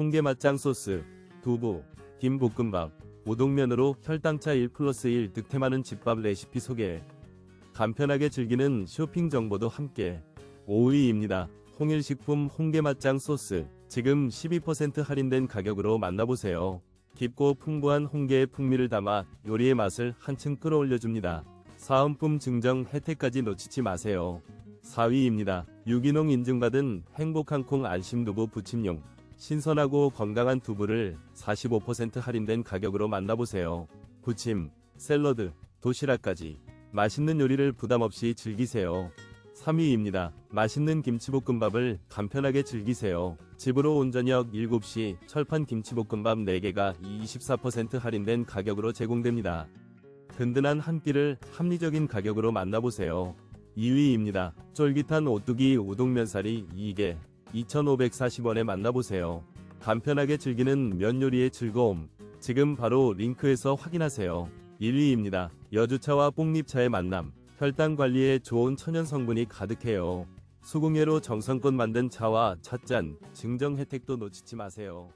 홍게맛장 소스, 두부, 김볶음밥, 우동면으로 혈당차 1 플러스 1 득템하는 집밥 레시피 소개. 간편하게 즐기는 쇼핑 정보도 함께. 5위입니다. 홍일식품 홍게맛장 소스. 지금 12% 할인된 가격으로 만나보세요. 깊고 풍부한 홍게의 풍미를 담아 요리의 맛을 한층 끌어올려줍니다. 사은품 증정 혜택까지 놓치지 마세요. 4위입니다. 유기농 인증받은 행복한 콩 안심두부 부침용. 신선하고 건강한 두부를 45% 할인된 가격으로 만나보세요. 부침, 샐러드, 도시락까지 맛있는 요리를 부담없이 즐기세요. 3위입니다. 맛있는 김치볶음밥을 간편하게 즐기세요. 집으로 온 저녁 7시 철판 김치볶음밥 4개가 24% 할인된 가격으로 제공됩니다. 든든한 한 끼를 합리적인 가격으로 만나보세요. 2위입니다. 쫄깃한 오뚜기 우동면사리 2개 2,540원에 만나보세요. 간편하게 즐기는 면 요리의 즐거움. 지금 바로 링크에서 확인하세요. 1위입니다. 여주차와 뽕잎차의 만남. 혈당 관리에 좋은 천연 성분이 가득해요. 수공예로 정성껏 만든 차와 찻잔, 증정 혜택도 놓치지 마세요.